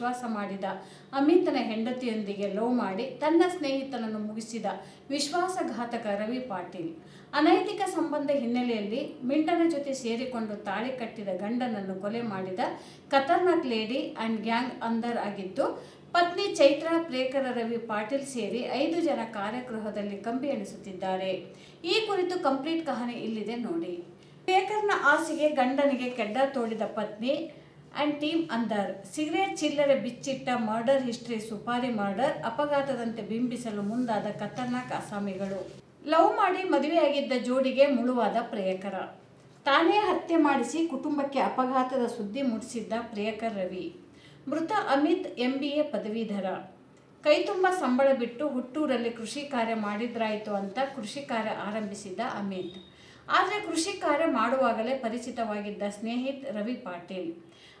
ವಿಶ್ವಾಸ ಮಾಡಿದ. ಅಮಿತನ ಹೆಂಡತಿಯೊಂದಿಗೆ ಲವ್ ಮಾಡಿ ತನ್ನ ಸ್ನೇಹಿತನನ್ನು ಮುಗಿಸಿದ ವಿಶ್ವಾಸಘಾತಕ ರವಿ ಪಾಟೀಲ್. ಅನೈತಿಕ ಸಂಬಂಧ ಹಿನ್ನೆಲೆಯಲ್ಲಿ ಮಿಂಟನ ಜೊತೆ ಸೇರಿಕೊಂಡು ತಾಳಿ ಕಟ್ಟಿದ ಗಂಡನನ್ನು ಕೊಲೆ ಮಾಡಿದ ಖತರ್ನಾಕ್ ಲೇಡಿ ಅಂಡ್ ಗ್ಯಾಂಗ್ ಅಂದರ್ ಆಗಿದ್ದು, ಪತ್ನಿ ಚೈತ್ರಾ, ಪ್ರೇಕರ ರವಿ ಪಾಟೀಲ್ ಸೇರಿ ಐದು ಜನ ಕಾರ್ಯಗೃಹದಲ್ಲಿ ಕಂಬಿ ಎಣಿಸುತ್ತಿದ್ದಾರೆ. ಈ ಕುರಿತು ಕಂಪ್ಲೀಟ್ ಕಹಾನಿ ಇಲ್ಲಿದೆ ನೋಡಿ. ಪ್ರೇಕರ್ನ ಆಸೆಗೆ ಗಂಡನಿಗೆ ಕೆಡ್ಡ ತೋಡಿದ ಪತ್ನಿ ಅಂಡ್ ಟೀಮ್ ಅಂದರ್. ಸಿಗರೇಟ್ ಚಿಲ್ಲರೆ ಬಿಚ್ಚಿಟ್ಟ ಮರ್ಡರ್ ಹಿಸ್ಟ್ರಿ ಸುಪಾರಿ ಮರ್ಡರ್, ಅಪಘಾತದಂತೆ ಬಿಂಬಿಸಲು ಮುಂದಾದ ಖತರ್ನಾಕ್ ಅಸಾಮಿಗಳು. ಲವ್ ಮಾಡಿ ಮದುವೆಯಾಗಿದ್ದ ಜೋಡಿಗೆ ಮುಳುವಾದ ಪ್ರಿಯಕರ. ತಾನೇ ಹತ್ಯೆ ಮಾಡಿಸಿ ಕುಟುಂಬಕ್ಕೆ ಅಪಘಾತದ ಸುದ್ದಿ ಮುಟ್ಟಿಸಿದ್ದ ಪ್ರಿಯಕರ್ ರವಿ. ಮೃತ ಅಮಿತ್ ಎಂ ಬಿ ಎ ಪದವೀಧರ ಕೈತುಂಬ ಸಂಬಳ ಬಿಟ್ಟು ಹುಟ್ಟೂರಲ್ಲಿ ಕೃಷಿ ಕಾರ್ಯ ಮಾಡಿದ್ರಾಯಿತು ಅಂತ ಕೃಷಿ ಕಾರ್ಯ ಆರಂಭಿಸಿದ್ದ ಅಮಿತ್. ಆದರೆ ಕೃಷಿ ಕಾರ್ಯ ಮಾಡುವಾಗಲೇ ಪರಿಚಿತವಾಗಿದ್ದ ಸ್ನೇಹಿತ್ ರವಿ ಪಾಟೀಲ್.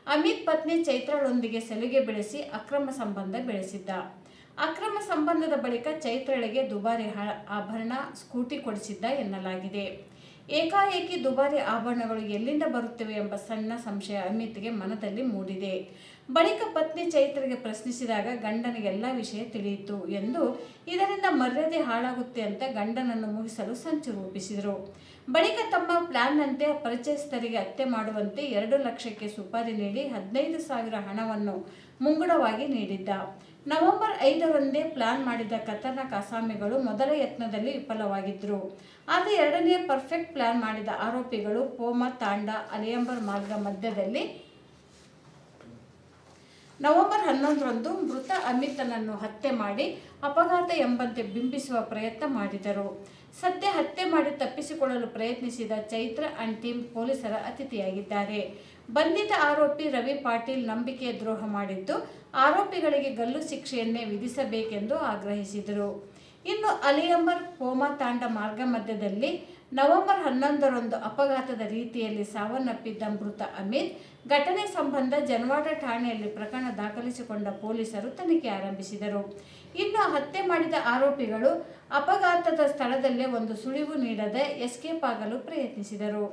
ಅಮಿತ್ ಪತ್ನಿ ಚೈತ್ರಳೊಂದಿಗೆ ಸೆಲುಗೆ ಬೆಳೆಸಿ ಅಕ್ರಮ ಸಂಬಂಧ ಬೆಳೆಸಿದ್ದ. ಅಕ್ರಮ ಸಂಬಂಧದ ಬಳಿಕ ಚೈತ್ರಳಿಗೆ ದುಬಾರಿ ಆಭರಣ ಸ್ಕೂಟಿ ಕೊಡಿಸಿದ್ದ ಎನ್ನಲಾಗಿದೆ. ಏಕಾಏಕಿ ದುಬಾರಿ ಆಭರಣಗಳು ಎಲ್ಲಿಂದ ಬರುತ್ತಿವೆ ಎಂಬ ಸಣ್ಣ ಸಂಶಯ ಅಮಿತ್ಗೆ ಮನದಲ್ಲಿ ಮೂಡಿದೆ. ಬಳಿಕ ಪತ್ನಿ ಚೈತ್ರಿಗೆ ಪ್ರಶ್ನಿಸಿದಾಗ ಗಂಡನಿಗೆಲ್ಲ ವಿಷಯ ತಿಳಿಯಿತು ಎಂದು ಇದರಿಂದ ಮರ್ಯಾದೆ ಹಾಳಾಗುತ್ತೆ ಅಂತ ಗಂಡನನ್ನು ಮುಗಿಸಲು ಸಂಚು ರೂಪಿಸಿದರು. ಬಳಿಕ ತಮ್ಮ ಪ್ಲಾನ್ನಂತೆ ಪರಿಚಯಸ್ಥರಿಗೆ ಹತ್ಯೆ ಮಾಡುವಂತೆ ಎರಡು ಲಕ್ಷಕ್ಕೆ ಸುಪಾರಿ ನೀಡಿ ಹದಿನೈದು ಸಾವಿರ ಹಣವನ್ನು ಮುಂಗಡವಾಗಿ ನೀಡಿದ್ದ. ನವೆಂಬರ್ ಐದರಂದೇ ಪ್ಲಾನ್ ಮಾಡಿದ ಖತರ್ನಾಕ್ ಅಸಾಮಿಗಳು ಮೊದಲ ಯತ್ನದಲ್ಲಿ ವಿಫಲವಾಗಿದ್ದರು ಆದರೆ ಎರಡನೇ ಪರ್ಫೆಕ್ಟ್ ಪ್ಲಾನ್ ಮಾಡಿದ ಆರೋಪಿಗಳು ಪೋಮ, ತಾಂಡ, ಅಲಿಯಂಬರ್ ಮಾರ್ಗ ಮಧ್ಯದಲ್ಲಿ ನವೆಂಬರ್ ಹನ್ನೊಂದರಂದು ಮೃತ ಅಮಿತನನ್ನು ಹತ್ಯೆ ಮಾಡಿ ಅಪಘಾತ ಎಂಬಂತೆ ಬಿಂಬಿಸುವ ಪ್ರಯತ್ನ ಮಾಡಿದರು. ಸದ್ಯ ಹತ್ಯೆ ಮಾಡಿ ತಪ್ಪಿಸಿಕೊಳ್ಳಲು ಪ್ರಯತ್ನಿಸಿದ ಚೈತ್ರ ಅಂಡ್ ಟೀಮ್ ಪೊಲೀಸರ ಅತಿಥಿಯಾಗಿದ್ದಾರೆ. ಬಂಧಿತ ಆರೋಪಿ ರವಿ ಪಾಟೀಲ್ ನಂಬಿಕೆ ದ್ರೋಹ ಮಾಡಿದ್ದು ಆರೋಪಿಗಳಿಗೆ ಗಲ್ಲು ಶಿಕ್ಷೆಯನ್ನೇ ವಿಧಿಸಬೇಕೆಂದು ಆಗ್ರಹಿಸಿದರು. ಇನ್ನು ಅಲಿಯಂಬರ್ ಹೋಮ ತಾಂಡ ಮಾರ್ಗ ಮಧ್ಯದಲ್ಲಿ ನವೆಂಬರ್ ಹನ್ನೊಂದರಂದು ಅಪಘಾತದ ರೀತಿಯಲ್ಲಿ ಸಾವನ್ನಪ್ಪಿದ್ದ ಮೃತ ಅಮಿತ್, ಘಟನೆ ಸಂಬಂಧ ಜನವಾಡ ಠಾಣೆಯಲ್ಲಿ ಪ್ರಕರಣ ದಾಖಲಿಸಿಕೊಂಡ ಪೊಲೀಸರು ತನಿಖೆ ಆರಂಭಿಸಿದರು. ಇನ್ನು ಹತ್ಯೆ ಮಾಡಿದ ಆರೋಪಿಗಳು ಅಪಘಾತದ ಸ್ಥಳದಲ್ಲೇ ಒಂದು ಸುಳಿವು ನೀಡದೆ ಎಸ್ಕೇಪ್ ಆಗಲು ಪ್ರಯತ್ನಿಸಿದರು.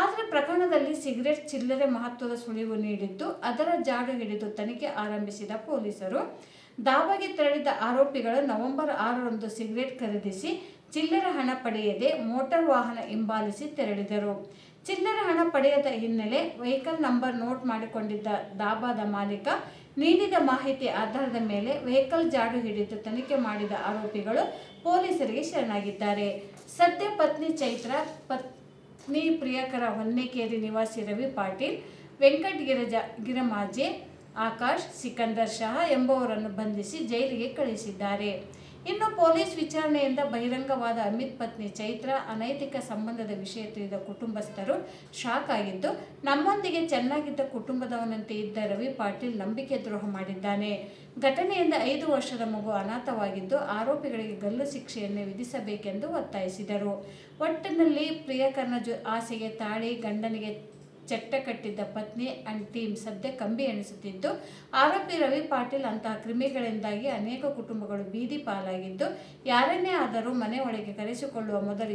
ಆದರೆ ಪ್ರಕರಣದಲ್ಲಿ ಸಿಗರೆಟ್ ಚಿಲ್ಲರೆ ಮಹತ್ವದ ಸುಳಿವು ನೀಡಿದ್ದು ಅದರ ಜಾಡು ಹಿಡಿದು ತನಿಖೆ ಆರಂಭಿಸಿದ ಪೊಲೀಸರು ದಾವಗೆ ತೆರಳಿದ ಆರೋಪಿಗಳು ನವೆಂಬರ್ ಆರರಂದು ಸಿಗರೆಟ್ ಖರೀದಿಸಿ ಚಿಲ್ಲರೆ ಹಣ ಪಡೆಯದೆ ಮೋಟಾರ್ ವಾಹನ ಹಿಂಬಾಲಿಸಿ ತೆರಳಿದರು. ಚಿಲ್ಲರೆ ಹಣ ಪಡೆಯದ ಹಿನ್ನೆಲೆ ವೆಹಿಕಲ್ ನಂಬರ್ ನೋಟ್ ಮಾಡಿಕೊಂಡಿದ್ದ ದಾಬಾದ ಮಾಲೀಕ ನೀಡಿದ ಮಾಹಿತಿ ಆಧಾರದ ಮೇಲೆ ವೆಹಿಕಲ್ ಜಾಡು ಹಿಡಿದು ತನಿಖೆ ಮಾಡಿದ ಆರೋಪಿಗಳು ಪೊಲೀಸರಿಗೆ ಶರಣಾಗಿದ್ದಾರೆ. ಸದ್ಯ ಪತ್ನಿ ಚೈತ್ರ, ಪತ್ನಿ ಪ್ರಿಯಕರ ಹೊನ್ನೇಕೇರಿ ನಿವಾಸಿ ರವಿ ಪಾಟೀಲ್, ವೆಂಕಟ್ ಗಿರಜ, ಗಿರಮಾಜೆ, ಆಕಾಶ್, ಸಿಕಂದರ್ ಶಾ ಎಂಬುವರನ್ನು ಬಂಧಿಸಿ ಜೈಲಿಗೆ ಕಳುಹಿಸಿದ್ದಾರೆ. ಇನ್ನು ಪೊಲೀಸ್ ವಿಚಾರಣೆಯಿಂದ ಬಹಿರಂಗವಾದ ಅಮಿತ್ ಪತ್ನಿ ಚೈತ್ರ ಅನೈತಿಕ ಸಂಬಂಧದ ವಿಷಯ ತಿಳಿದ ಕುಟುಂಬಸ್ಥರು ಶಾಕ್ ಆಗಿದ್ದು, ನಮ್ಮೊಂದಿಗೆ ಚೆನ್ನಾಗಿದ್ದ ಕುಟುಂಬದವನಂತೆ ಇದ್ದ ರವಿ ಪಾಟೀಲ್ ನಂಬಿಕೆ ದ್ರೋಹ ಮಾಡಿದ್ದಾನೆ. ಘಟನೆಯಿಂದ ಐದು ವರ್ಷದ ಮಗು ಅನಾಥವಾಗಿದ್ದು, ಆರೋಪಿಗಳಿಗೆ ಗಲ್ಲು ಶಿಕ್ಷೆಯನ್ನೇ ವಿಧಿಸಬೇಕೆಂದು ಒತ್ತಾಯಿಸಿದರು. ಒಟ್ಟಿನಲ್ಲಿ ಪ್ರಿಯಕರನ ಜೊ ಆಸೆಗೆ ತಾಳಿ ಗಂಡನಿಗೆ ಚಟ್ಟ ಕಟ್ಟಿದ್ದ ಪತ್ನಿ ಅಂಡ್ ಟೀಮ್ ಸದ್ಯ ಕಂಬಿ ಎಣಿಸುತ್ತಿದ್ದು, ಆರೋಪಿ ರವಿ ಪಾಟೀಲ್ ಅಂತಹ ಕ್ರಿಮಿಗಳಿಂದಾಗಿ ಅನೇಕ ಕುಟುಂಬಗಳು ಬೀದಿ ಪಾಲಾಗಿದ್ದು, ಯಾರನ್ನೇ ಆದರೂ ಮನೆ ಒಳಗೆ ಕರೆಸಿಕೊಳ್ಳುವ ಮೊದಲು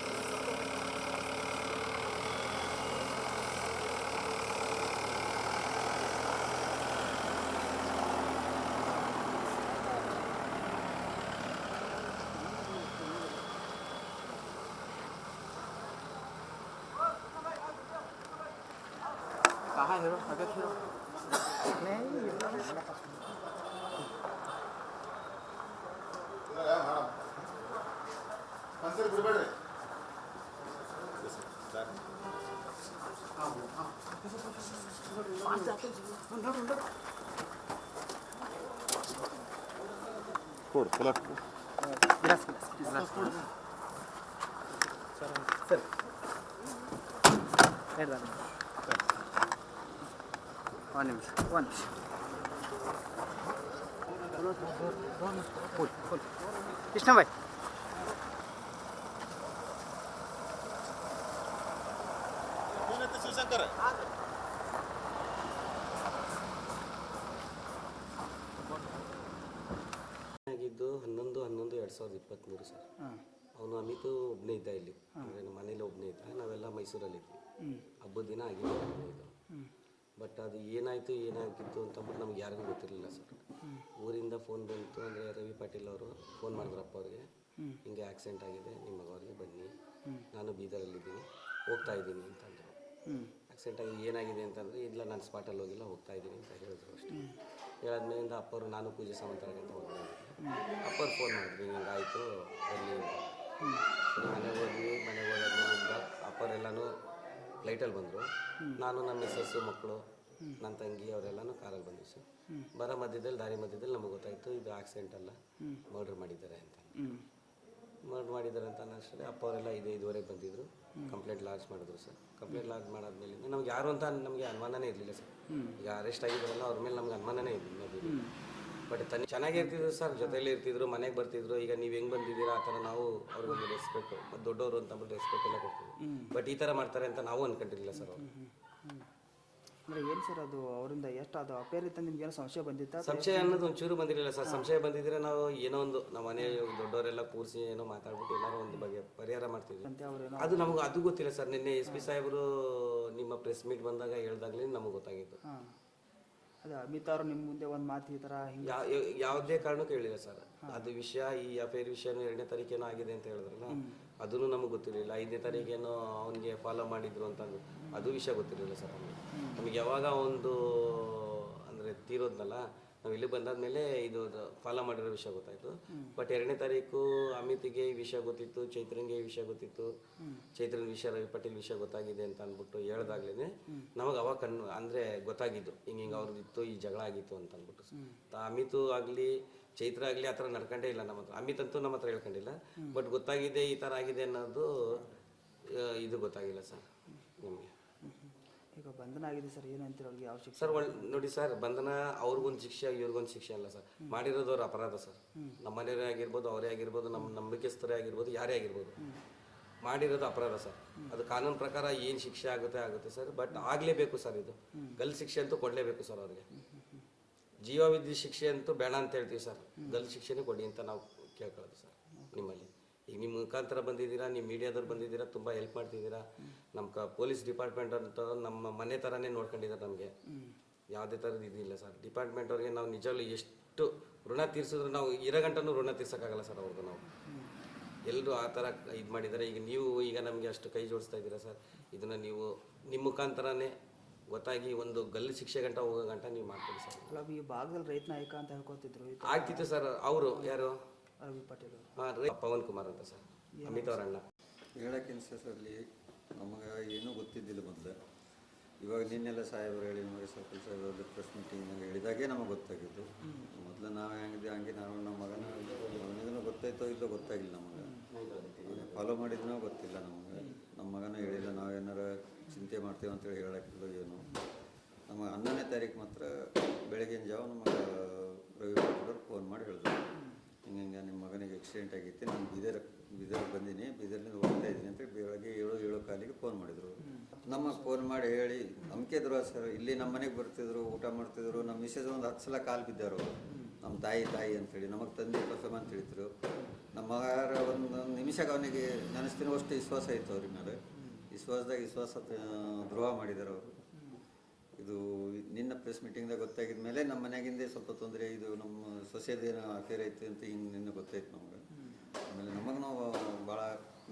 Hayır, yok, haber yok. Ne? Hansel burada. Kur, kulak. Biraz, biraz, biraz. Sir. Sir. Nereden? ಒಂದು ನಿಮಿಷ ಒಂದು ನಿಮಿಷ. Cool cool Krishna boy. ಏನಂತ ಶಿವಶಂಕರ ಆಗಿದ್ದು ಹನ್ನೊಂದು ಹನ್ನೊಂದು ಎರಡು ಸಾವಿರದ ಇಪ್ಪತ್ತ್ಮೂರು ಸರ್. ಅವನು ಅಮಿತು ಒಬ್ಬನೇ ಇದ್ದ ಇಲ್ಲಿ. ಅಂದರೆ ನಮ್ಮ ಮನೇಲಿ ಒಬ್ಬನೇ ಇದ್ದ. ನಾವೆಲ್ಲ ಮೈಸೂರಲ್ಲಿ ಇದ್ವಿ ಹಬ್ಬದ ದಿನ ಆಗಿದೆ ಬಟ್ ಅದು ಏನಾಯಿತು ಏನಾಗಿತ್ತು ಅಂತಂದ್ಬಿಟ್ಟು ನಮ್ಗೆ ಯಾರಿಗೂ ಗೊತ್ತಿರಲಿಲ್ಲ ಸರ್. ಊರಿಂದ ಫೋನ್ ಬಂತು ಅಂದರೆ ರವಿ ಪಾಟೀಲ್ ಅವರು ಫೋನ್ ಮಾಡಿದ್ರಪ್ಪ ಅವ್ರಿಗೆ. ಹಿಂಗೆ ಆಕ್ಸಿಡೆಂಟ್ ಆಗಿದೆ, ನಿಮ್ಮ ಮಗವ್ರಿಗೆ ಬನ್ನಿ. ನಾನು ಬೀದರಲ್ಲಿದ್ದೀನಿ, ಹೋಗ್ತಾ ಇದ್ದೀನಿ ಅಂತಂದರು ಆಕ್ಸಿಡೆಂಟ್ ಆಗಿ ಏನಾಗಿದೆ ಅಂತಂದರೆ, ಇಲ್ಲ, ನಾನು ಸ್ಪಾಟಲ್ಲಿ ಹೋಗಿಲ್ಲ, ಹೋಗ್ತಾ ಇದ್ದೀನಿ ಅಂತ ಹೇಳಿದ್ರು ಅಷ್ಟೇ. ಹೇಳಾದ್ಮೇಲಿಂದ ಅಪ್ಪರು, ನಾನು ಪೂಜೆ ಸಾಮಂತರಾಗಿ ಅಂತ ಹೋಗಿದ್ದೆ. ಅಪ್ಪರು ಫೋನ್ ಮಾಡಿದ್ರು, ಹಿಂಗೆ ಆಯಿತು, ಬನ್ನಿ ಮನೆಗೆ ಹೋದ್ವಿ, ಮನೆಗೆ ಹೋದಾದ್ಮೇಲಿಂದ ಅಪ್ಪರೆಲ್ಲನೂ ಫ್ಲೈಟಲ್ಲಿ ಬಂದರು. ನಾನು, ನಮ್ಮ ಮಿಸ್ಸಸ್ಸು ಮಕ್ಕಳು ನನ್ನ ತಂಗಿ ಅವರೆಲ್ಲನೂ ಕಾರಲ್ಲಿ ಬಂದ್ವಿ ಸರ್. ಬರೋ ಮಧ್ಯದಲ್ಲಿ, ದಾರಿ ಮಧ್ಯದಲ್ಲಿ ನಮಗೆ ಗೊತ್ತಾಯಿತು, ಇದು ಆಕ್ಸಿಡೆಂಟ್ ಅಲ್ಲ ಮರ್ಡರ್ ಮಾಡಿದ್ದಾರೆ ಅಂತ. ಮರ್ಡರ್ ಮಾಡಿದ್ದಾರೆ ಅಂತ ಅನ್ನೋಷ್ಟೇ ಅಪ್ಪ ಅವರೆಲ್ಲ ಇದೆ, ಇದುವರೆಗೆ ಬಂದಿದ್ರು. ಕಂಪ್ಲೇಂಟ್ ಲಾಂಚ್ ಮಾಡಿದ್ರು ಸರ್. ಕಂಪ್ಲೇಂಟ್ ಲಾಡ್ಜ್ ಮಾಡಾದ್ಮೇಲಿಂದ ನಮ್ಗೆ ಯಾರು ಅಂತ ನಮಗೆ ಅನುಮಾನನೇ ಇರಲಿಲ್ಲ ಸರ್. ಈಗ ಅರೆಸ್ಟ್ ಆಗಿದ್ದಾರಲ್ಲ ಅವ್ರ ಮೇಲೆ ನಮ್ಗೆ ಅನುಮಾನನೇ ಇರಲಿಲ್ಲ. ಬಟ್ ತನ್ನ ಚೆನ್ನಾಗಿ ಇರ್ತಿದ್ರು ಸರ್ ಜೊತೆಲಿ ಇರ್ತಿದ್ರು, ಮನೆಗೆ ಬರ್ತಿದ್ರು. ಈಗ ನೀವು ಹೆಂಗೆ ಬಂದಿದ್ದೀರಾ? ಆ ಥರ ನಾವು ಅವ್ರಿಗೆ ರೆಸ್ಪೆಕ್ಟ್ ಮತ್ತು ದೊಡ್ಡವರು ಅಂತ ರೆಸ್ಪೆಕ್ಟ್ ಎಲ್ಲ ಕೊಡ್ತೀವಿ. ಬಟ್ ಈ ಥರ ಮಾಡ್ತಾರೆ ಅಂತ ನಾವು ಅನ್ಕೊಂಡಿರಲಿಲ್ಲ ಸರ್ ಅವರು. ಅಂದರೆ ಏನು ಸರ್ ಅದು ಅವರಿಂದ ಎಷ್ಟು ಅದು ಅಪೇರ್ ಇತ್ತ ನಿಮ್ಗೆ ಏನೋ ಸಂಶಯ ಬಂದಿತ್ತ? ಸಂಶಯ ಅನ್ನೋದು ಒಂಚೂರು ಬಂದಿರಲಿಲ್ಲ ಸರ್ ಸಂಶಯ ಬಂದಿದ್ರೆ ನಾವು ಏನೋ ಒಂದು ನಮ್ಮ ಮನೆ ದೊಡ್ಡವರೆಲ್ಲ ಕೂರಿಸಿ ಏನೋ ಮಾತಾಡ್ಬಿಟ್ಟು ಏನಾದ್ರು ಒಂದು ಬಗ್ಗೆ ಪರಿಹಾರ ಅಂತ ಅವ್ರೇನೋ ಅದು ನಮಗೆ ಅದು ಗೊತ್ತಿಲ್ಲ ಸರ್ ನಿನ್ನೆ ಎಸ್ ಪಿ ಸಾಹೇಬರು ನಿಮ್ಮ ಪ್ರೆಸ್ ಮೀಟ್ ಬಂದಾಗ ಹೇಳ್ದಾಗ್ಲಿ ನಮಗೆ ಗೊತ್ತಾಗಿತ್ತು. ಹಾಂ. ಅದೇ ಅಮಿತ್ ಅವರು ನಿಮ್ಮ ಮುಂದೆ ಒಂದು ಮಾತು ಈ ಥರ ಹಿಂಗೆ ಯಾ- ಯಾ- ಯಾವುದೇ ಕಾರಣಕ್ಕೂ ಹೇಳಿಲ್ಲ ಸರ್ ಅದು ವಿಷಯ ಈ ಅಫೇರ್ ವಿಷಯ ಎರಡನೇ ತಾರೀಕೇನೋ ಆಗಿದೆ ಅಂತ ಹೇಳಿದ್ರಲ್ಲ. ಅದನ್ನು ನಮಗೆ ಗೊತ್ತಿರಲಿಲ್ಲ. ಐದನೇ ತಾರೀಕೇನೋ ಅವನಿಗೆ ಫಾಲೋ ಮಾಡಿದ್ರು ಅಂತ. ಅದು. ವಿಷಯ ಗೊತ್ತಿರಲಿಲ್ಲ ಸರ್ ನಮಗೆ. ನಮಗೆ ಯಾವಾಗ ಒಂದು, ಅಂದರೆ ತೀರೋದ್ನಲ್ಲ, ನಾವು ಇಲ್ಲಿ ಬಂದಾದ್ಮೇಲೆ ಇದು ಫಾಲೋ ಮಾಡಿರೋ ವಿಷಯ ಗೊತ್ತಾಯ್ತು. ಬಟ್ ಎರಡನೇ ತಾರೀಕು ಅಮಿತಿಗೆ ಈ ವಿಷಯ ಗೊತ್ತಿತ್ತು, ಚೈತ್ರನ್ಗೆ ಈ ವಿಷಯ ಗೊತ್ತಿತ್ತು. ಚೈತ್ರನ್ ವಿಷಯ, ರವಿ ಪಾಟೀಲ್ ವಿಷಯ ಗೊತ್ತಾಗಿದೆ ಅಂತ ಅಂದ್ಬಿಟ್ಟು ಹೇಳ್ದಾಗ್ಲೇ ನಮಗೆ ಅವಾಗ ಕಣ್ಣು, ಅಂದರೆ ಗೊತ್ತಾಗಿದ್ದು. ಹಿಂಗೆ ಹಿಂಗೆ ಅವ್ರದ್ದು ಇತ್ತು ಈ ಜಗಳ ಆಗಿತ್ತು ಅಂತ ಅಂದ್ಬಿಟ್ಟು. ಅಮಿತು ಆಗಲಿ ಚೈತ್ರ ಆಗಲಿ ಆ ಥರ ನಡ್ಕೊಂಡೇ ಇಲ್ಲ ನಮ್ಮ ಹತ್ರ. ಅಮಿತ್ ಅಂತೂ ನಮ್ಮ ಹತ್ರ ಹೇಳ್ಕೊಂಡಿಲ್ಲ. ಬಟ್ ಗೊತ್ತಾಗಿದೆ ಈ ಥರ ಆಗಿದೆ ಅನ್ನೋದು ಇದು ಗೊತ್ತಾಗಿಲ್ಲ ಸರ್ ನಿಮಗೆ. ಈಗ ಬಂಧನ ಆಗಿದೆ ಸರ್ ಏನು ಅಂತೀರ ಅವ್ರಿಗೆ ಯಾವ ಶಿಕ್ಷೆ? ಸರ್ ನೋಡಿ ಸರ್ ಬಂಧನ ಅವ್ರಿಗೊಂದು ಶಿಕ್ಷೆ ಇವ್ರಿಗೊಂದು ಶಿಕ್ಷೆ ಅಲ್ಲ ಸರ್. ಮಾಡಿರೋದು ಅವ್ರ ಅಪರಾಧ ಸರ್. ನಮ್ಮ ಮನೆಯವರೇ ಆಗಿರ್ಬೋದು ಅವರೇ ಆಗಿರ್ಬೋದು ನಮ್ಮ ನಂಬಿಕೆಸ್ಥರೇ ಆಗಿರ್ಬೋದು ಯಾರೇ ಆಗಿರ್ಬೋದು. ಮಾಡಿರೋದು ಅಪರಾಧ ಸರ್. ಅದು ಕಾನೂನು ಪ್ರಕಾರ ಏನು ಶಿಕ್ಷೆ ಆಗುತ್ತೆ ಆಗುತ್ತೆ ಸರ್. ಬಟ್ ಆಗಲೇಬೇಕು ಸರ್ ಇದು. ಗಲ್ ಶಿಕ್ಷೆ ಅಂತೂ ಕೊಡಲೇಬೇಕು ಸರ್ ಅವ್ರಿಗೆ. ಜೀವವಿದ್ಯ ಶಿಕ್ಷೆ ಅಂತೂ ಬೇಡ ಅಂತ ಹೇಳ್ತೀವಿ ಸರ್. ಗಲ್ ಶಿಕ್ಷೆನೇ ಕೊಡಿ ಅಂತ ನಾವು ಕೇಳ್ಕೊಳ್ಳೋದು ಸರ್ ನಿಮ್ಮಲ್ಲಿ. ಈಗ ನಿಮ್ಮ ಮುಖಾಂತರ ಬಂದಿದ್ದೀರಾ, ನಿಮ್ಮ ಮೀಡಿಯಾದವ್ರು ಬಂದಿದ್ದೀರಾ, ತುಂಬ ಹೆಲ್ಪ್ ಮಾಡ್ತಿದ್ದೀರಾ. ನಮ್ಮ ಕ ಪೊಲೀಸ್ ಡಿಪಾರ್ಟ್ಮೆಂಟ್ ಅಂತ ನಮ್ಮ ಮನೆ ಥರನೇ ನೋಡ್ಕೊಂಡಿದ್ದಾರೆ ನಮಗೆ. ಯಾವುದೇ ಥರದ್ದು ಇದಿಲ್ಲ ಸರ್. ಡಿಪಾರ್ಟ್ಮೆಂಟ್ ಅವ್ರಿಗೆ ನಾವು ನಿಜವಾಗ್ಲೂ ಎಷ್ಟು ಋಣ ತೀರಿಸಿದ್ರೆ ನಾವು ಇರೋ ಗಂಟನೂ ಋಣ ತೀರ್ಸೋಕ್ಕಾಗಲ್ಲ ಸರ್ ಅವ್ರದ್ದು ನಾವು. ಎಲ್ಲರೂ ಆ ಥರ ಇದು ಮಾಡಿದ್ದಾರೆ. ಈಗ ನೀವು ಈಗ ನಮಗೆ ಅಷ್ಟು ಕೈ ಜೋಡಿಸ್ತಾ ಇದ್ದೀರಾ ಸರ್. ಇದನ್ನು ನೀವು ನಿಮ್ಮ ಮುಖಾಂತರನೇ ಗೊತ್ತಾಗಿ ಒಂದು ಗಲ್ಲಿ ಶಿಕ್ಷೆ ಗಂಟ ಹೋಗೋ ಗಂಟ ನೀವು ಮಾಡ್ತೀರಿ ಸರ್. ಅಲ್ಲ ಈ ಭಾಗದಲ್ಲಿ ರೈತ ನಾಯಕ ಅಂತ ಹೇಳ್ಕೊತಿದ್ರು ಈ ಆಗ್ತಿತ್ತು ಸರ್. ಅವರು ಯಾರು? ರವಿ ಪಾಟೀಲ್ ಅವರು. ಹಾಂ ರೈ ಪವನ್ ಕುಮಾರ್ ಅಂತ ಸರ್. ಅಮಿತ್ ಅವ್ರ ಅಣ್ಣ. ಸರ್ ಅಲ್ಲಿ ನಮಗೆ ಏನೂ ಗೊತ್ತಿದ್ದಿಲ್ಲ ಮೊದಲು. ಇವಾಗ ನಿನ್ನೆಲ್ಲ ಸಾಹೇಬರು ಹೇಳಿ ನಮಗೆ ಸರ್ಕಲ್ ಸಾಹೇಬರು ಪ್ರೆಸ್ ಮೀಟಿಂಗ್ನಾಗ ಹೇಳಿದಾಗೆ ನಮಗೆ ಗೊತ್ತಾಗಿದ್ದು. ಮೊದಲು ನಾವು ಹೆಂಗಿದೆ ಹಂಗೆ ನಾವು ನಮ್ಮ ಮಗನ ಅವನಿಗೂ ಗೊತ್ತಾಯ್ತೋ ಇಲ್ಲೋ ಗೊತ್ತಾಗಿಲ್ಲ ನಮಗೆ. ಫಾಲೋ ಮಾಡಿದ್ನೋ ಗೊತ್ತಿಲ್ಲ ನಮಗೆ. ನಮ್ಮ ಮಗನ ಹೇಳಿಲ್ಲ ನಾವೇನಾರ ಚಿಂತೆ ಮಾಡ್ತೇವೆ ಅಂತೇಳಿ ಹೇಳಕ್ಕಿಲ್ಲ ಏನು ನಮ್ಮ ಹನ್ನೊಂದನೇ ತಾರೀಕು ಮಾತ್ರ ಬೆಳಗಿನ ಜಾವ ನಮಗೆ ರವಿ ಫೋನ್ ಮಾಡಿ ಹೇಳಿದ್ರು. ಹಿಂಗೆ ಹಿಂಗೆ, ನಿಮ್ಮ ಮಗನಿಗೆ ಆಕ್ಸಿಡೆಂಟ್ ಆಗೈತಿ ನಾನು ಬೀದರ್ ಬೀದರ್ ಬಂದೀನಿ ಬೀದರ್ನಿಂದ ಹೋಗ್ತಾ ಇದ್ದೀನಿ ಅಂತ ಬೆಳಗ್ಗೆ ಏಳು ಏಳು ಕಾಲಿಗೆ ಫೋನ್ ಮಾಡಿದರು. ನಮಗೆ ಫೋನ್ ಮಾಡಿ ಹೇಳಿ ನಂಬಿಕೆ ಇದ್ರು ಸರ್ ಇಲ್ಲಿ ನಮ್ಮ ಮನೆಗೆ ಬರ್ತಿದ್ರು, ಊಟ ಮಾಡ್ತಿದ್ರು, ನಮ್ಮ ಮಿಸ್ಸಸ್ ಒಂದು ಹತ್ತು ಸಲ ಕಾಲು ಬಿದ್ದರು? ನಮ್ಮ ತಾಯಿ ತಾಯಿ, ಅಂತೇಳಿ, ನಮಗೆ ತಂದೆ ಪ್ರಸವ ಅಂತ ಹೇಳಿದ್ರು. ನಮ್ಮ ಒಂದು ನಿಮಿಷಕ್ಕೆ ಅವನಿಗೆ ನೆನೆಸ್ತಿರುವಷ್ಟು ವಿಶ್ವಾಸ ಇತ್ತು ಅವ್ರ ಮೇಲೆ. ವಿಶ್ವಾಸದಾಗ ವಿಶ್ವಾಸ ದ್ರೋಹ ಮಾಡಿದ್ದಾರೆ ಅವರು. ಇದು ನಿನ್ನ ಪ್ರೆಸ್ ಮೀಟಿಂಗ್ದಾಗ ಗೊತ್ತಾಗಿದ ಮೇಲೆ ನಮ್ಮ ಮನೆಯಾಗಿಂದೇ ಸ್ವಲ್ಪ ತೊಂದರೆ, ಇದು ನಮ್ಮ ಸೊಸೆದೇನೋ ಅಫೇರ್ ಐತಿ ಅಂತ ಹಿಂಗೆ ನಿನ್ನ ಗೊತ್ತಾಯ್ತು ನಮ್ಗೆ. ಆಮೇಲೆ ನಮಗೆ ನಾವು ಭಾಳ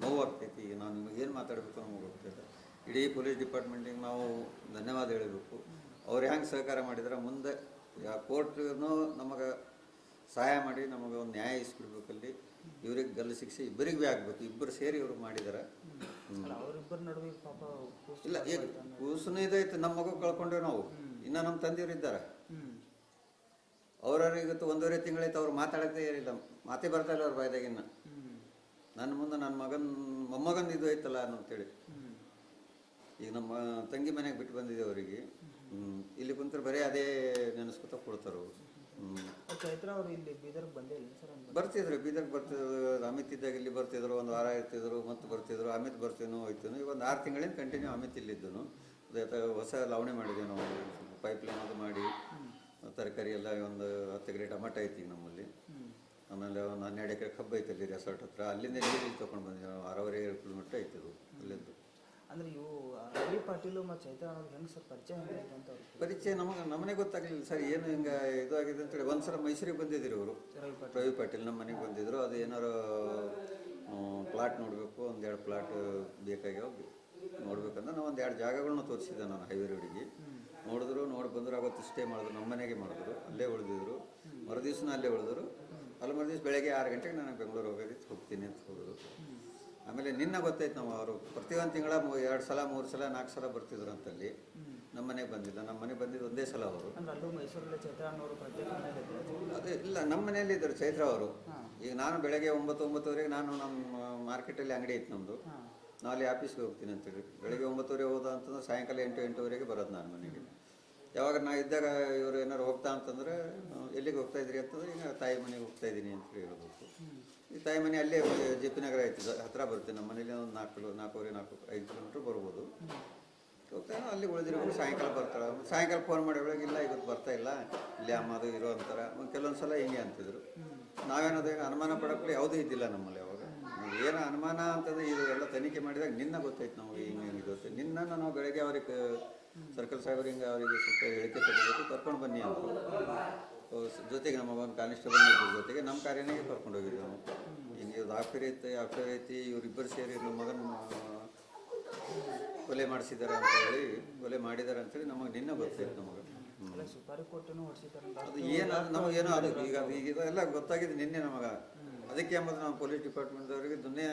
ನೋವಾಗ್ತೈತಿ ಈಗ ನಾವು ನಿಮಗೇನು ಮಾತಾಡಬೇಕು ನಮಗೆ ಗೊತ್ತಿಲ್ಲ. ಇಡೀ ಪೊಲೀಸ್ ಡಿಪಾರ್ಟ್ಮೆಂಟಿಗೆ ನಾವು ಧನ್ಯವಾದ ಹೇಳಬೇಕು. ಅವ್ರು ಹೆಂಗೆ ಸಹಕಾರ ಮಾಡಿದ್ರೆ, ಮುಂದೆ ಕೋರ್ಟ್ನು ನಮಗೆ ಸಹಾಯ ಮಾಡಿ ನಮಗೆ ಒಂದು ನ್ಯಾಯ ಇಸ್ಬಿಡ್ಬೇಕಲ್ಲಿ ಇವ್ರಿಗೆ ಗಲ್ಲು ಶಿಕ್ಷೆ ಇಬ್ಬರಿಗೆ ಆಗ್ಬೇಕು. ಇಬ್ಬರು ಸೇರಿ ಇವರು ಮಾಡಿದಾರೆ. ಇಲ್ಲ ಈಗ ಕೂಸುನೂ ಇದೈತೆ ನಮ್ಮ ಮಗು ಕಳ್ಕೊಂಡ್ರೆ ನಾವು. ಇನ್ನ ನಮ್ಮ ತಂದೆಯವರು ಇದ್ದಾರೆ. ಇವತ್ತು ಒಂದೂವರೆ ತಿಂಗಳೈತೆ ಅವ್ರು ಮಾತಾಡೋದೇ ಇರಲಿಲ್ಲ. ಮಾತೇ ಬರ್ತಾ ಇಲ್ಲ ಅವ್ರ ಬಾಯ್ದಾಗಿನ್ನ ನನ್ನ ಮುಂದೆ ನನ್ನ ಮಗನ ಮೊಮ್ಮಗನ ಇದು ಐತಲ್ಲ ಅಂತೇಳಿ ಈಗ ನಮ್ಮ ತಂಗಿ ಮನೆಗೆ ಬಿಟ್ಟು ಬಂದಿದೆ ಅವರಿಗೆ. ಇಲ್ಲಿ ಕುಂತ್ರೆ ಬರೀ ಅದೇ ನೆನೆಸ್ಕೊತ ಕೊಡ್ತಾರೆ ಚೈತ್ರ ಅವರು ಇಲ್ಲಿ ಬೀದರ್ಗೆ ಬಂದಿಲ್ಲ ಸರ್ ಬರ್ತಿದ್ರು ಬೀದರ್ ಬರ್ತಿದ್ರು ಅಮಿತ್ ಇದ್ದಾಗ ಇಲ್ಲಿ ಬರ್ತಿದ್ರು ಒಂದು ವಾರ ಇರ್ತಿದ್ರು ಮತ್ತೆ ಬರ್ತಿದ್ರು ಅಮಿತ್ ಬರ್ತೀನೋ ಹೋಯ್ತೇನೋ ಈಗ ಒಂದು ಆರು ತಿಂಗಳಿಂದ ಕಂಟಿನ್ಯೂ ಅಮಿತ್ ಇಲ್ಲಿದ್ದನು. ಹೊಸ ಲವಣೆ ಮಾಡಿದ್ವಿ ನಾವು ಪೈಪ್ ಲೈನ್ ಅದು ಮಾಡಿ ತರಕಾರಿ ಎಲ್ಲ ಒಂದು ಹತ್ತು ಎಕರೆ ಟಮಾಟ ಐತಿ ನಮ್ಮಲ್ಲಿ. ಆಮೇಲೆ ಒಂದು ಹನ್ನೆರಡು ಎಕರೆ ಕಬ್ಬು ಐತೆ ಅಲ್ಲಿ ರೆಸಾರ್ಟ್ ಹತ್ರ ಅಲ್ಲಿಂದ ನೀರು ತೊಗೊಂಡು ಬಂದಿದ್ದೀವಿ ನಾವು ಆರೂವರೆ ಏಳು ಕಿಲೋಮೀಟ್ರ್ ಐತೆ ಅದು ಅಲ್ಲಿಂದ. ಅಂದ್ರೆ ಇವು ರವಿ ಪಾಟೀಲು ಮತ್ತು ಚೈತ್ರ ಹೆಂಗೆ ಸರ್ ಪರಿಚಯ ಹೆಂಗೆ ಅಂತ ಅವ್ರಿಗೆ ಪರಿಚಯ ನಮಗೆ ನಮ್ಮನೆ ಗೊತ್ತಾಗಲಿಲ್ಲ ಸರ್ ಏನು ಹಿಂಗೆ ಇದು ಆಗಿದೆ ಅಂತೇಳಿ ಒಂದು ಸಲ ಮೈಸೂರಿಗೆ ಬಂದಿದ್ರು ಅವರು ರವಿ ಪಾಟೀಲ್. ನಮ್ಮ ಮನೆಗೆ ಬಂದಿದ್ರು. ಅದು ಏನಾರು ಪ್ಲಾಟ್ ನೋಡಬೇಕು ಒಂದೆರಡು ಪ್ಲಾಟ್ ಬೇಕಾಗ್ಯಾವ. ನೋಡ್ಬೇಕಂದ್ರೆ ನಾವು ಒಂದು ಎರಡು ಜಾಗಗಳನ್ನ ತೋರಿಸಿದ್ದೆ ನಾನು ಹೈವೇ ರೋಡಿಗೆ ನೋಡಿದ್ರು ನೋಡಿ ಬಂದರು ಅವತ್ತು ಸ್ಟೇ ಮಾಡಿದ್ರು. ನಮ್ಮ ಮನೆಗೆ ಮಾಡಿದ್ರು. ಅಲ್ಲೇ ಉಳಿದಿದ್ರು. ಮರುದಿವ್ಸನೂ ಅಲ್ಲೇ ಉಳಿದ್ರು. ಅಲ್ಲಿ ಮರುದಿವ್ಸ ಬೆಳಗ್ಗೆ ಆರು ಗಂಟೆಗೆ ನಾನು ಬೆಂಗಳೂರು ಹೋಗೋದಿತ್ತು ಹೋಗ್ತೀನಿ ಅಂತ ಹೋದ್ರು. ಆಮೇಲೆ ನಿನ್ನ ಗೊತ್ತಾಯ್ತು ನಾವು ಅವರು ಪ್ರತಿ ಒಂದು ತಿಂಗಳ ಎರಡು ಸಲ ಮೂರು ಸಲ ನಾಲ್ಕು ಸಲ ಬರ್ತಿದ್ರು ಅಂತಲ್ಲಿ ನಮ್ಮ ಮನೆಗೆ ಬಂದಿಲ್ಲ ನಮ್ಮ ಮನೆಗೆ ಬಂದಿದ್ದು ಒಂದೇ ಸಲ ಅವರು. ಅದೇ ಇಲ್ಲ ನಮ್ಮ ಮನೆಯಲ್ಲಿ ಇದ್ದರು ಚೈತ್ರ ಅವರು. ಈಗ ನಾನು ಬೆಳಗ್ಗೆ ಒಂಬತ್ತು ಒಂಬತ್ತುವರೆಗೆ ನಾನು ನಮ್ಮ ಮಾರ್ಕೆಟಲ್ಲಿ ಅಂಗಡಿ ಇತ್ತು ನಮ್ಮದು ನಾವು ಅಲ್ಲಿ ಆಫೀಸ್ಗೆ ಹೋಗ್ತೀನಿ ಅಂತೇಳಿ. ಬೆಳಗ್ಗೆ ಒಂಬತ್ತುವರೆಗೆ ಹೋದ ಅಂತಂದ್ರೆ ಸಾಯಂಕಾಲ ಎಂಟು ಎಂಟುವರೆಗೆ ಬರೋದು ನಾನು ಮನೆಗೆ. ಯಾವಾಗ ನಾ ಇದ್ದಾಗ ಇವರು ಏನಾರು ಹೋಗ್ತಾ ಅಂತಂದ್ರೆ ಎಲ್ಲಿಗೆ ಹೋಗ್ತಾ ಇದ್ರಿ? ಅಂತಂದ್ರೆ ಈಗ ತಾಯಿ ಮನೆಗೆ ಹೋಗ್ತಾ ಇದ್ದೀನಿ ಅಂತ ಹೇಳ್ಬೇಕು. ಈ ತಾಯಿ ಮನೆ ಅಲ್ಲೇ ಜೆ ಪಿ ನಗರ ಐತಿ ಹತ್ರ ಬರುತ್ತೆ. ನಮ್ಮ ಮನೇಲಿ ಒಂದು ನಾಲ್ಕು ಕಿಲೋ, ನಾಲ್ಕೂವರೆ, ನಾಲ್ಕು, ಐದು ಕಿಲೋಮೀಟ್ರ್ ಬರ್ಬೋದು. ಹೋಗ್ತಾನೆ ಅಲ್ಲಿ ಉಳಿದಿರೋ ಸಾಯಂಕಾಲ ಬರ್ತಾಳೆ. ಸಾಯಂಕಾಲ ಫೋನ್ ಮಾಡಿ ಒಳಗೆ ಇಲ್ಲ, ಇವತ್ತು ಬರ್ತಾ ಇಲ್ಲ. ಇಲ್ಲಿ ಅಮ್ಮ ಅದು, ಇರೋ ಅಂತಾರೆ. ಕೆಲವೊಂದು ಸಲ ಹಿಂಗೆ ಅಂತಿದ್ರು. ನಾವೇನದು ಅನುಮಾನ ಪಡೋಕ್ಕೂ ಯಾವುದೂ ಇದ್ದಿಲ್ಲ ನಮ್ಮಲ್ಲಿ ಏನು ಅನುಮಾನ ಅಂತಂದ್ರೆ ಇದು ಎಲ್ಲ ತನಿಖೆ ಮಾಡಿದಾಗ ನಿನ್ನ ಗೊತ್ತಾಯ್ತು ನಾವು ಹಿಂಗೆ ಹಿಂಗೆ ಇದು ಅಂತ. ನಿನ್ನ ನಾವು ಬೆಳಗ್ಗೆ ಅವ್ರಿಗೆ, ಸರ್ಕಲ್ ಸಾಹೇಬ್ ಹಿಂಗೆ ಅವರಿಗೆ ಸ್ವಲ್ಪ ಹೇಳಿಕೆ ತಗೋಬೇಕು, ಕರ್ಕೊಂಡು ಬನ್ನಿ ಅಂತ ಜೊತೆಗೆ ನಮ್ಮ ಒಂದು ಕಾನಿಸ್ಟೇಬಲ್ ಜೊತೆಗೆ ನಮ್ಮ ಕಾರ್ಯನೇ ಕರ್ಕೊಂಡು ಹೋಗಿದ್ವಿ ನಾವು. ಹಿಂಗೆ ಆಫೀರ್ ಐತೆ ಆಫೀರ್ ಐತಿ ಇವರಿಬ್ಬರು ಸೇರಿ ನಮ್ಮ ಮಗನ ಕೊಲೆ ಮಾಡಿಸಿದ್ದಾರೆ ಅಂತ ಹೇಳಿ, ಕೊಲೆ ಮಾಡಿದ್ದಾರೆ ಅಂತೇಳಿ ನಮಗೆ ನಿನ್ನ ಗೊತ್ತಾಯ್ತು ನಮಗೆ. ಅದು ಏನು, ನಮಗೇನೋ ಅದು ಈಗ ಇದೆಲ್ಲ ಗೊತ್ತಾಗಿದೆ ನಿನ್ನೆ ನಮಗೆ. ಅದಕ್ಕೆ ಎಂಬುದು ನಾವು ಪೊಲೀಸ್ ಡಿಪಾರ್ಟ್ಮೆಂಟ್ದವರಿಗೆ ದುನ್ನೆ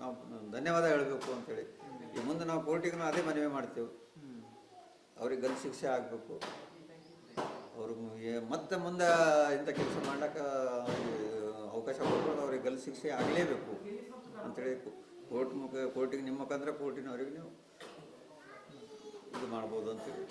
ನಾವು ಧನ್ಯವಾದ ಹೇಳಬೇಕು ಅಂತೇಳಿ. ಈ ಮುಂದೆ ನಾವು ಕೋರ್ಟಿಗೆ ಅದೇ ಮನವಿ ಮಾಡ್ತೇವೆ. ಅವ್ರಿಗೆ ಗಲ್ ಶಿಕ್ಷೆ ಆಗಬೇಕು. ಅವರು ಮತ್ತೆ ಮುಂದೆ ಇಂಥ ಕೆಲಸ ಮಾಡಕ್ಕೆ ಅವಕಾಶ ಕೊಡ್ಬೋದು ಅವ್ರಿಗೆ ಗಲ್ ಶಿಕ್ಷೆ ಆಗಲೇಬೇಕು ಅಂತೇಳಿ ಕೋರ್ಟ್ ಮುಖ, ಕೋರ್ಟಿಗೆ, ನಿಮ್ಮ ಮುಖಾಂತರ ಕೋರ್ಟಿನವರಿಗೆ ನೀವು ಇದು ಮಾಡ್ಬೋದು ಅಂತೇಳಿ.